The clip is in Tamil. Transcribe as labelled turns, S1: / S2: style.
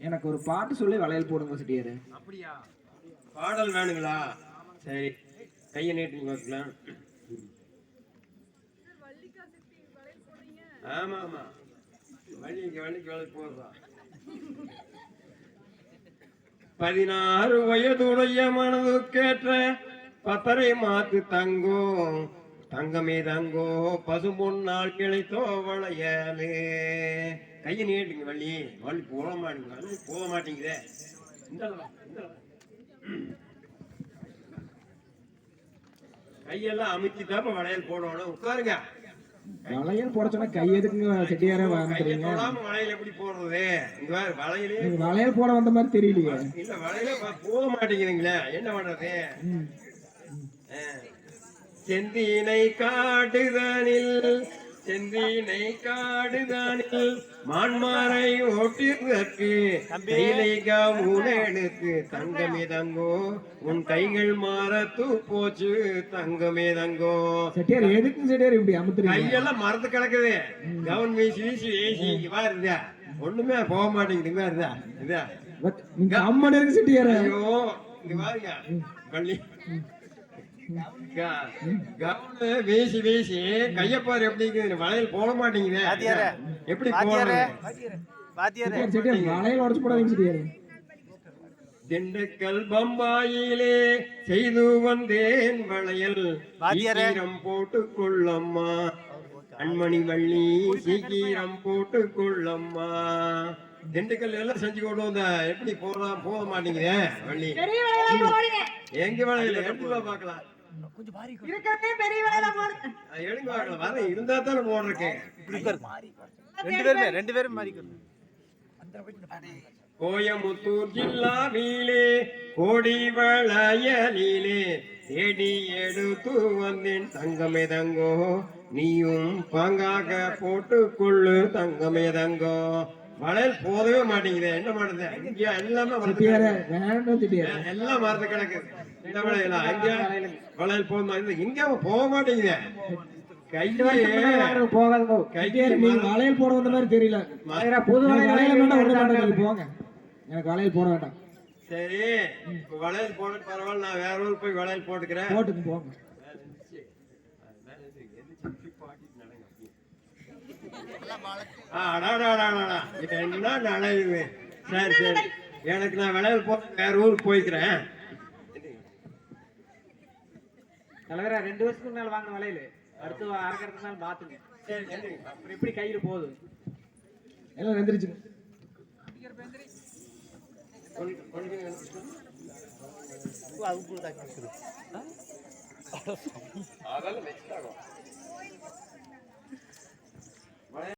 S1: எனக்கு ஒரு பாட்டு சொல்லி வளையல் போடுங்க செட்டியாரு.
S2: அப்படியா? பாடல் வேணுங்களா? சரி. கையை நீட்டுங்க பார்க்கலாம் ஆமா ஆமா. வள்ளிக்கு வள்ளிக்கு வேலை போடுறா. பதினாறு வயதுடைய மனது கேட்ட பத்தரை மாத்து தங்கோ தங்கமே தங்கோ பசு பொன்னால் கிளைத்தோ வளையலே கையை நீட்டுங்க வள்ளி. வள்ளி போட மாட்டேங்க போக மாட்டேங்குதே இந்த இந்த. கையெல்லாம் அமைச்சு தான் வளையல் போடணும். உட்காருங்க.
S1: வளையல் போட சொன்னா கை எதுக்குங்க செட்டியாரே வந்துறீங்க
S2: வளையல் எப்படி போடுறது? இங்க பாரு, வளையலே.
S1: வளையல் போட வந்த மாதிரி தெரியலையே.
S2: இல்ல வளையலே போக மாட்டேங்கிறீங்களே என்ன பண்றது. செந்தினை காடுதனில் செந்தினை காடுதனில் மான்மாரை ஓட்டிற்கு கவுனெடுத்து தங்கமே தங்கோ உன் கைகள் மாறத்து போச்சு தங்கமே தங்கோ
S1: செட்டியார் எதுக்கு செட்டியார் இப்படி அமுத்துறீங்க?
S2: கையெல்லாம் மறந்து கிடக்குது. கவன் வீசி வீசி இங்க பாருதா ஒண்ணுமே போக மாட்டேங்குது பாருதா இதா
S1: அம்மன் இருக்கு செட்டியாரு.
S2: ஐயோ இங்க பாருங்க. கவுனு வீசி வீசி கையப்பாரு எப்படி வளையல் போட மாட்டேங்குது. எப்படி
S1: வளையல் உடச்சு போடாதீங்க செட்டியாரு
S2: திண்டுக்கல் பம்பாயிலே செய்து வந்தேன் வளையல். சீக்கிரம் போட்டு கொள்ளம்மா கண்மணி வள்ளி சீக்கிரம் போட்டு கொள்ளம்மா திண்டுக்கல் எல்லாம் செஞ்சு கொண்டு வந்த எப்படி போடலாம் போக மாட்டேங்குதே வள்ளி. எங்க வளையல? எடுத்து வா பார்க்கலாம்.
S3: இருக்கிறதே பெரிய வேலை போடுங்க
S2: அது எடுங்க பார்க்கலாம் வர இருந்தா தானே போடுறேன்
S4: ரெண்டு பேருமே ரெண்டு பேரும் மாறிக்கணும்
S2: கோயமுத்தூர் ஜில்லாவிலே கோடி வளையலிலே தேடி எடுத்து வந்தேன். தங்கமே தங்கோ நீயும் பாங்காக போட்டுக்கொள்ளு. தங்கமே தங்கோ வளையல் போதவே மாட்டேங்குது. என்ன பண்ணுது இங்க எல்லாமே எல்லாம் மறந்து கிடக்குது இந்த வளையலாம் அங்க வளையல் போக மாட்டேங்குது இங்க போக மாட்டேங்குது.
S1: வளையல் போட மாதிரி தெரியல. புது வளையல் போங்க. எனக்கு வளையல் போட வேண்டாம்.
S2: சரி வளையல் போட பரவாயில்ல நான் வேற ஊர் போய் வளையல் போட்டுக்கிறேன்.
S1: போட்டுக்கு போங்க.
S2: இது என்ன நனைவு சரி சரி. எனக்கு நான் வளையல் போட்டு வேற ஊருக்கு போய்க்கிறேன்.
S5: தலைவரா ரெண்டு வருஷத்துக்கு முன்னால வாங்கின வளையல் அடுத்து அரைக்கிறதுக்கு நாள் பாத்துங்க
S2: சரி சரி.
S5: அப்புறம் எப்படி கையில போகுது?
S1: எல்லாம்
S2: அதெல்லாம் வச்சுட்டாங்க.